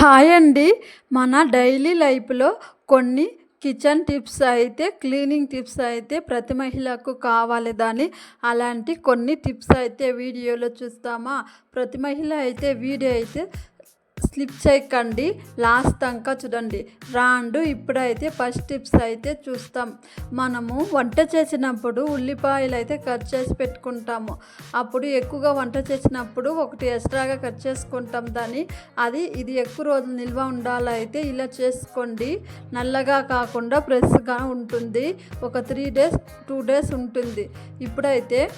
Hi అండి. మన daily లైఫ్లో కొన్ని కిచెన్ టిప్స్ అయితే క్లీనింగ్ టిప్స్ అయితే ప్రతి మహిళకు కావాలి దాని. అలాంటి కొన్ని టిప్స్ అయితే వీడియోలో చూస్తామా? ప్రతి మహిళ అయితే వీడియో అయితే స్లిప్ చేయకండి. లాస్ట్ దాకా చూడండి. రాండు ఇప్పుడైతే ఫస్ట్ టిప్స్ అయితే చూస్తాం. మనము వంట చేసినప్పుడు ఉల్లిపాయలు అయితే కట్ చేసి పెట్టుకుంటాము. అప్పుడు ఎక్కువగా వంట చేసినప్పుడు ఒకటి ఎక్స్ట్రాగా కట్ చేసుకుంటాం. దాన్ని అది ఇది ఎక్కువ రోజులు నిల్వ ఉండాలైతే ఇలా చేసుకోండి. నల్లగా కాకుండా ఫ్రెష్గా ఉంటుంది. ఒక త్రీ డేస్ టూ డేస్ ఉంటుంది. ఇప్పుడైతే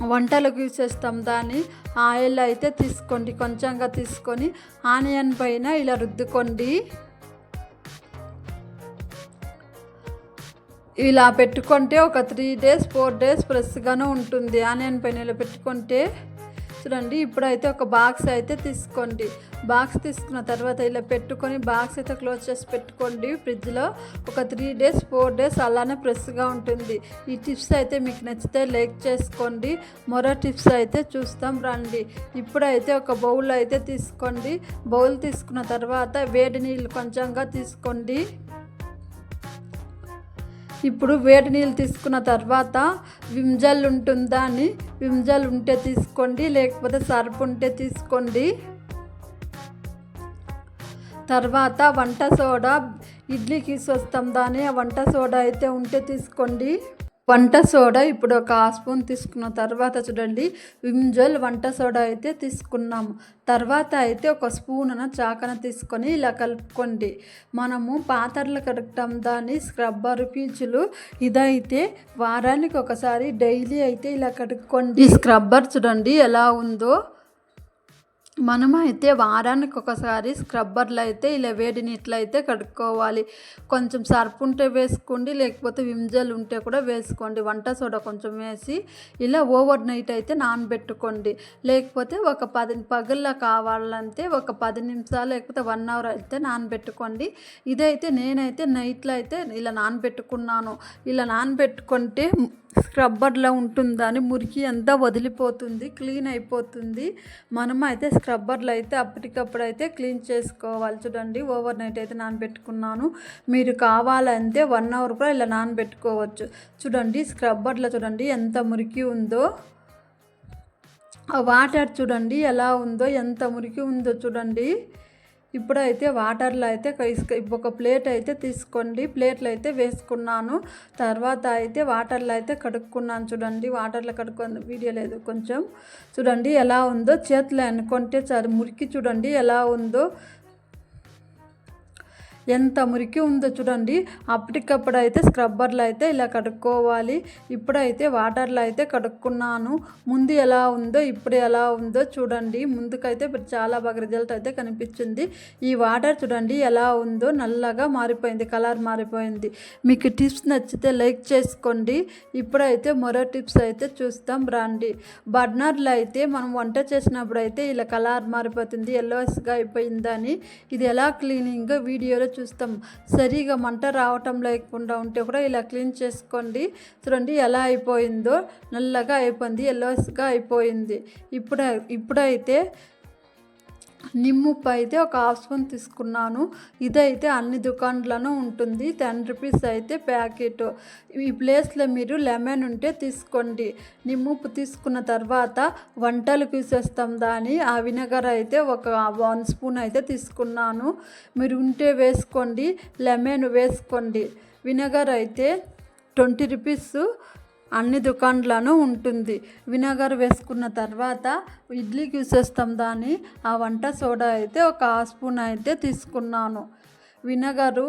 వంటలకు యూజ్ చేస్తాం. దాన్ని ఆయిల్ అయితే తీసుకోండి. కొంచెంగా తీసుకొని ఆనియన్ పైన ఇలా రుద్దుకోండి. ఇలా పెట్టుకుంటే ఒక త్రీ డేస్ ఫోర్ డేస్ ఫ్రెష్గానే ఉంటుంది. ఆనియన్ పైన ఇలా పెట్టుకుంటే చూడండి. ఇప్పుడైతే ఒక బాక్స్ అయితే తీసుకోండి. బాక్స్ తీసుకున్న తర్వాత ఇలా పెట్టుకొని బాక్స్ అయితే క్లోజ్ చేసి పెట్టుకోండి. ఫ్రిడ్జ్లో ఒక త్రీ డేస్ ఫోర్ డేస్ అలానే ఫ్రెష్గా ఉంటుంది. ఈ టిప్స్ అయితే మీకు నచ్చితే లైక్ చేసుకోండి. మరో టిప్స్ అయితే చూస్తాం రండి. ఇప్పుడైతే ఒక బౌల్ అయితే తీసుకోండి. బౌల్ తీసుకున్న తర్వాత వేడి నీళ్ళు కొంచెంగా తీసుకోండి. ఇప్పుడు వేడి నీళ్ళు తీసుకున్న తర్వాత విమ్జల్ ఉంటుందా అని విమ్జల్ ఉంటే తీసుకోండి లేకపోతే సర్ఫ్ ఉంటే తీసుకోండి. తర్వాత వంట సోడా ఇడ్లీకి వస్తాం దాని వంట సోడా అయితే ఉంటే తీసుకోండి. వంట సోడా ఇప్పుడు ఒక స్పూన్ తీసుకున్న తర్వాత చూడండి విమ్జల్ వంట సోడా అయితే తీసుకున్నాము. తర్వాత అయితే ఒక స్పూన్ చాకన తీసుకొని ఇలా కలుపుకోండి. మనము పాత్రలు కడగటం దాని స్క్రబ్బర్ పీచులు ఇదైతే వారానికి ఒకసారి డైలీ అయితే ఇలా కడుక్కోండి. స్క్రబ్బర్ చూడండి ఎలా ఉందో. మనము అయితే వారానికి ఒకసారి స్క్రబ్బర్లు అయితే ఇలా వేడి నీటిలో అయితే కడుక్కోవాలి. కొంచెం సర్ఫ్ ఉంటే వేసుకోండి లేకపోతే విమ్జల్ ఉంటే కూడా వేసుకోండి. వంట సోడా కొంచెం వేసి ఇలా ఓవర్ నైట్ అయితే నానబెట్టుకోండి. లేకపోతే ఒక పది పగల్లా కావాలంటే ఒక పది నిమిషాలు లేకపోతే వన్ అవర్ అయితే నానబెట్టుకోండి. ఇదైతే నేనైతే నైట్లో అయితే ఇలా నానబెట్టుకున్నాను. ఇలా నానబెట్టుకుంటే స్క్రబ్బర్లో ఉంటుందని మురికి అంతా వదిలిపోతుంది క్లీన్ అయిపోతుంది మనం అయితే స్క్రబ్బర్లు అయితే అప్పటికప్పుడు అయితే క్లీన్ చేసుకోవాలి చూడండి. ఓవర్ నైట్ అయితే నానబెట్టుకున్నాను. మీరు కావాలంటే వన్ అవర్ కూడా ఇలా నానబెట్టుకోవచ్చు. చూడండి స్క్రబ్బర్లో చూడండి ఎంత మురికి ఉందో. ఆ వాటర్ చూడండి ఎలా ఉందో ఎంత మురికి ఉందో చూడండి. ఇప్పుడైతే వాటర్లో అయితే ఒక ప్లేట్ అయితే తీసుకోండి. ప్లేట్లు అయితే వేసుకున్నాను. తర్వాత అయితే వాటర్లో అయితే కడుక్కున్నాను చూడండి. వాటర్లో కడుక్కొని వీడియో లేదు కొంచెం. చూడండి ఎలా ఉందో చేతిలో అనుకుంటే చాలు మురికి చూడండి ఎలా ఉందో. ఎంత మురికి ఉందో చూడండి. అప్పటికప్పుడు అయితే స్క్రబ్బర్లు అయితే ఇలా కడుక్కోవాలి. ఇప్పుడైతే వాటర్లో అయితే కడుక్కున్నాను. ముందు ఎలా ఉందో ఇప్పుడు ఎలా ఉందో చూడండి. ముందుకైతే ఇప్పుడు చాలా బాగా రిజల్ట్ అయితే కనిపించింది. ఈ వాటర్ చూడండి ఎలా ఉందో నల్లగా మారిపోయింది కలర్ మారిపోయింది. మీకు టిప్స్ నచ్చితే లైక్ చేసుకోండి. ఇప్పుడైతే మరో టిప్స్ అయితే చూస్తాం రండి. బర్నర్లో అయితే మనం వంట చేసినప్పుడు అయితే ఇలా కలర్ మారిపోతుంది ఎల్లోస్గా అయిపోయిందని. ఇది ఎలా క్లీనింగ్ వీడియోలో చూస్తాం. సరిగా మంట రావటం లేకుండా ఉంటే కూడా ఇలా క్లీన్ చేసుకోండి. చూడండి ఎలా అయిపోయిందో. నల్లగా అయిపోయింది ఎల్లోస్గా అయిపోయింది. ఇప్పుడు ఇప్పుడైతే నిమ్ముప్పు అయితే ఒక హాఫ్ స్పూన్ తీసుకున్నాను. ఇదైతే అన్ని దుకాణాలను ఉంటుంది. టెన్ రూపీస్ అయితే ప్యాకెట్. ఈ ప్లేస్లో మీరు లెమన్ ఉంటే తీసుకోండి. నిమ్ముప్పు తీసుకున్న తర్వాత వంటలకు వేసేస్తాం దాని ఆ వినగర్ అయితే ఒక వన్ స్పూన్ అయితే తీసుకున్నాను. మీరు ఉంటే వేసుకోండి. లెమన్ వేసుకోండి. వినగర్ అయితే ట్వంటీ రూపీస్. అన్ని దుకాణాలను ఉంటుంది. వినగర్ వేసుకున్న తర్వాత ఇడ్లీకి చూసేస్తాం దాన్ని ఆ వంట సోడా అయితే ఒక స్పూన్ అయితే తీసుకున్నాను. వినగరు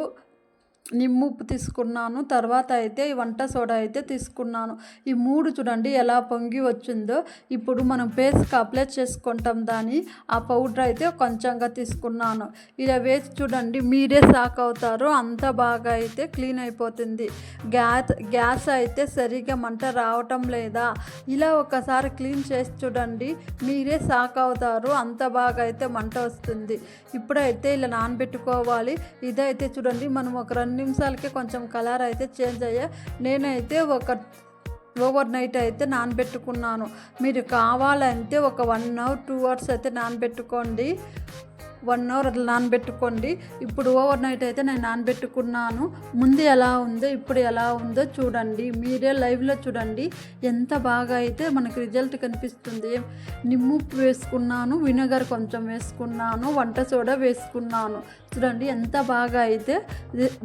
నిమ్ముప్పు తీసుకున్నాను. తర్వాత అయితే వంట సోడా అయితే తీసుకున్నాను. ఈ మూడు చూడండి ఎలా పొంగి వచ్చిందో. ఇప్పుడు మనం పేస్ట్కి అప్లై చేసుకుంటాం దాన్ని. ఆ పౌడర్ అయితే కొంచెంగా తీసుకున్నాను. ఇలా వేసి చూడండి మీరే షాక్ అవుతారు. అంత బాగా అయితే క్లీన్ అయిపోతుంది. గ్యాస్ గ్యాస్ అయితే సరిగా మంట రావటం లేదా? ఇలా ఒకసారి క్లీన్ చేసి చూడండి మీరే షాక్ అవుతారు. అంత బాగా అయితే మంట వస్తుంది. ఇప్పుడైతే ఇలా నానబెట్టుకోవాలి. ఇదైతే చూడండి మనం ఒక రెండు నిమిషాలకే కొంచెం కలర్ అయితే చేంజ్ అయ్యా. నేనైతే ఒక ఓవర్ నైట్ అయితే నానబెట్టుకున్నాను. మీరు కావాలంటే ఒక వన్ అవర్ టూ అవర్స్ అయితే నానబెట్టుకోండి. వన్ అవర్ అట్లా నానబెట్టుకోండి. ఇప్పుడు ఓవర్ నైట్ అయితే నేను నానబెట్టుకున్నాను. ముందు ఎలా ఉందో ఇప్పుడు ఎలా ఉందో చూడండి. మీరే లైవ్లో చూడండి. ఎంత బాగా అయితే మనకి రిజల్ట్ కనిపిస్తుంది. నిమ్ముప్పు వేసుకున్నాను వినెగర్ కొంచెం వేసుకున్నాను వంట సోడా వేసుకున్నాను. చూడండి ఎంత బాగా అయితే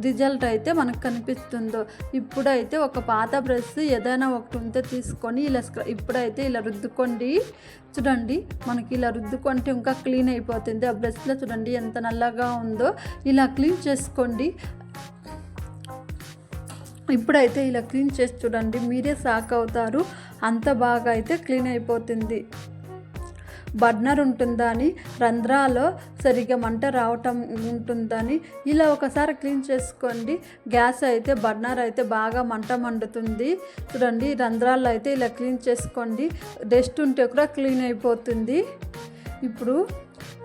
రిజల్ట్ అయితే మనకు కనిపిస్తుందో. ఇప్పుడైతే ఒక పాత బ్రష్ ఏదైనా ఒకటి ఉంటే తీసుకొని ఇలా ఇప్పుడైతే ఇలా రుద్దుకోండి. చూడండి మనకి ఇలా రుద్దుకుంటే ఇంకా క్లీన్ అయిపోతుంది. ఆ బ్రష్లో చూడండి ఎంత నల్లగా ఉందో. ఇలా క్లీన్ చేసుకోండి. ఇప్పుడైతే ఇలా క్లీన్ చేసి చూడండి. మీరే షాక్ అవుతారు. అంత బాగా అయితే క్లీన్ అయిపోతుంది. బర్నర్ ఉంటుందని రంధ్రాలో సరిగ్గా మంట రావటం ఉంటుందని ఇలా ఒకసారి క్లీన్ చేసుకోండి. గ్యాస్ అయితే బర్నర్ అయితే బాగా మంట మండుతుంది. చూడండి రంధ్రాల్లో అయితే ఇలా క్లీన్ చేసుకోండి. డస్ట్ ఉంటే కూడా క్లీన్ అయిపోతుంది. ఇప్పుడు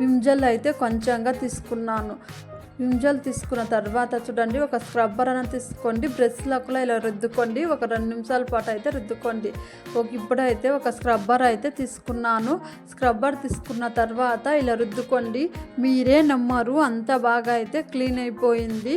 విమ్జల్ అయితే కొంచెంగా తీసుకున్నాను. విమ్జల్ తీసుకున్న తర్వాత చూడండి ఒక స్క్రబ్బర్ అని తీసుకోండి బ్రష్లో కూడా ఇలా రుద్దుకోండి ఒక రెండు నిమిషాల పాటు అయితే రుద్దుకోండి. ఒక ఇప్పుడైతే ఒక స్క్రబ్బర్ అయితే తీసుకున్నాను. స్క్రబ్బర్ తీసుకున్న తర్వాత ఇలా రుద్దుకోండి. మీరే నమ్మరు అంత బాగా అయితే క్లీన్ అయిపోయింది.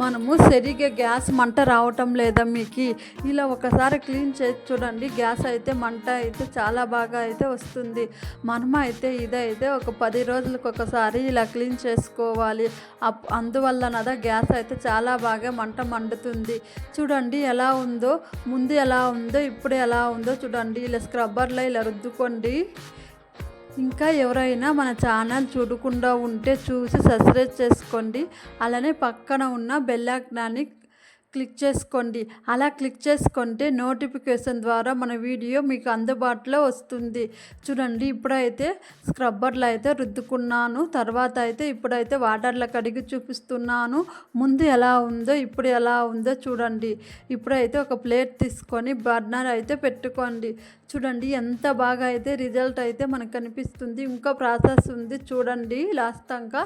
మనము సరిగ్గా గ్యాస్ మంట రావటం లేదా మీకు ఇలా ఒకసారి క్లీన్ చేసి చూడండి. గ్యాస్ అయితే మంట అయితే చాలా బాగా అయితే వస్తుంది. మనము అయితే ఇదైతే ఒక పది రోజులకు ఒకసారి ఇలా క్లీన్ చేసుకోవాలి. అప్ అందువల్లనదా గ్యాస్ అయితే చాలా బాగా మంట మండుతుంది. చూడండి ఎలా ఉందో ముందు ఎలా ఉందో ఇప్పుడు ఎలా ఉందో చూడండి. ఇలా స్క్రబ్బర్లో ఇలా రుద్దుకోండి. ఇంకా ఎవరైనా మన ఛానల్ చూడకుండా ఉంటే చూసి సబ్స్క్రైబ్ చేసుకోండి. అలానే పక్కన ఉన్న బెల్ ఐకాన్ని క్లిక్ చేసుకోండి. అలా క్లిక్ చేసుకుంటే నోటిఫికేషన్ ద్వారా మన వీడియో మీకు అందుబాటులో వస్తుంది. చూడండి ఇప్పుడైతే స్క్రబ్బర్లు అయితే రుద్దుకున్నాను. తర్వాత అయితే ఇప్పుడైతే వాటర్లో కడిగి చూపిస్తున్నాను. ముందు ఎలా ఉందో ఇప్పుడు ఎలా ఉందో చూడండి. ఇప్పుడైతే ఒక ప్లేట్ తీసుకొని బర్నర్ అయితే పెట్టుకోండి. చూడండి ఎంత బాగా అయితే రిజల్ట్ అయితే మనకు కనిపిస్తుంది. ఇంకా ప్రాసెస్ ఉంది చూడండి. లాస్ట్ దాకా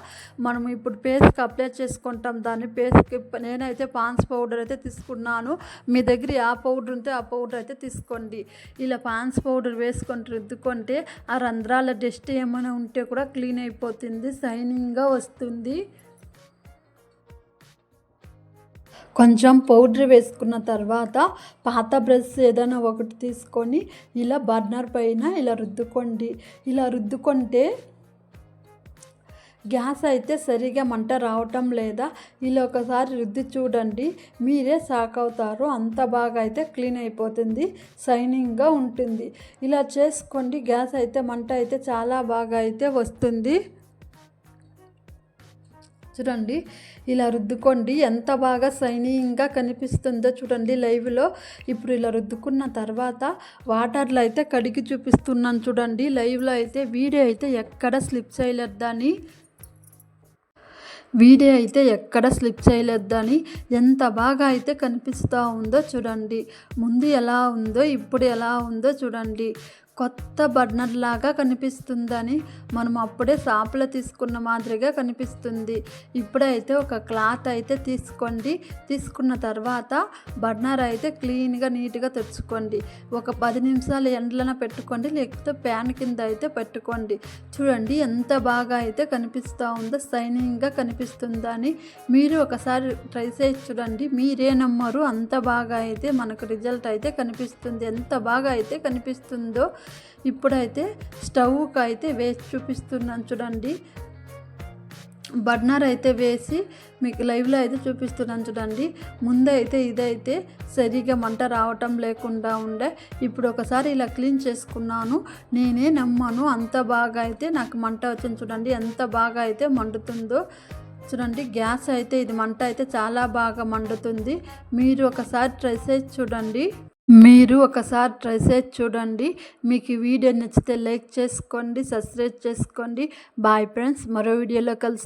మనం ఇప్పుడు పేస్ట్కి అప్లై చేసుకుంటాం. దాన్ని పేస్ట్కి నేనైతే పాన్స్ పౌడర్ అయితే తీసుకున్నాను. మీ దగ్గర ఆ పౌడర్ ఉంటే ఆ పౌడర్ అయితే తీసుకోండి. ఇలా పాన్స్ పౌడర్ వేసుకొని రుద్దుకుంటే ఆ రంధ్రాల డస్ట్ ఏమైనా ఉంటే కూడా క్లీన్ అయిపోతుంది షైనింగ్గా వస్తుంది. కొంచెం పౌడర్ వేసుకున్న తర్వాత పాత బ్రష్ ఏదైనా ఒకటి తీసుకొని ఇలా బర్నర్ పైన ఇలా రుద్దుకోండి. ఇలా రుద్దుకుంటే గ్యాస్ అయితే సరిగా మంట రావటం లేదా? ఇలా ఒకసారి రుద్ది చూడండి. మీరే షాక్ అవుతారు అంత బాగా అయితే క్లీన్ అయిపోతుంది. షైనింగ్గా ఉంటుంది. ఇలా చేసుకోండి. గ్యాస్ అయితే మంట అయితే చాలా బాగా అయితే వస్తుంది. చూడండి. ఇలా రుద్దుకోండి. ఎంత బాగా షైనింగ్గా కనిపిస్తుందో చూడండి లైవ్లో. ఇప్పుడు ఇలా రుద్దుకున్న తర్వాత వాటర్లో అయితే కడిగి చూపిస్తున్నాను చూడండి. లైవ్లో అయితే వీడియో అయితే ఎక్కడ స్లిప్ చేయలేదని వీడియో అయితే ఎక్కడ స్లిప్ చేయలేదని ఎంత బాగా అయితే కనిపిస్తూ ఉందో చూడండి. ముందు ఎలా ఉందో ఇప్పుడు ఎలా ఉందో చూడండి. కొత్త బర్నర్ లాగా కనిపిస్తుందని మనం అప్పుడే షాపులో తీసుకున్న మాదిరిగా కనిపిస్తుంది. ఇప్పుడైతే ఒక క్లాత్ అయితే తీసుకోండి. తీసుకున్న తర్వాత బర్నర్ అయితే క్లీన్గా నీట్గా తెచ్చుకోండి. ఒక పది నిమిషాలు ఎండలన పెట్టుకోండి. లేకపోతే ప్యాన్ కింద అయితే పెట్టుకోండి. చూడండి ఎంత బాగా అయితే కనిపిస్తూ ఉందో షైనింగ్గా కనిపిస్తుందని మీరు ఒకసారి ట్రై చేసి చూడండి. మీరే నమ్మరు. అంత బాగా అయితే మనకు రిజల్ట్ అయితే కనిపిస్తుంది. ఎంత బాగా అయితే కనిపిస్తుందో ఇప్పుడైతే స్టవ్కి అయితే వేసి చూపిస్తున్నాను చూడండి. బర్నర్ అయితే వేసి మీకు లైవ్లో అయితే చూపిస్తున్నాను చూడండి. ముందైతే ఇదైతే సరిగా మంట రావటం లేకుండా ఉండే. ఇప్పుడు ఒకసారి ఇలా క్లీన్ చేసుకున్నాను. నేనే నమ్మను. అంత బాగా అయితే నాకు మంట వచ్చింది చూడండి. ఎంత బాగా అయితే మండుతుందో. చూడండి గ్యాస్ అయితే ఇది మంట అయితే చాలా బాగా మండుతుంది. మీరు ఒకసారి ట్రై చేసి చూడండి. మీరు ఒకసారి ట్రై చేసి చూడండి. మీకు ఈ వీడియో నచ్చితే లైక్ చేసుకోండి సబ్స్క్రైబ్ చేసుకోండి. బాయ్ ఫ్రెండ్స్ మరో వీడియోలో కలిసి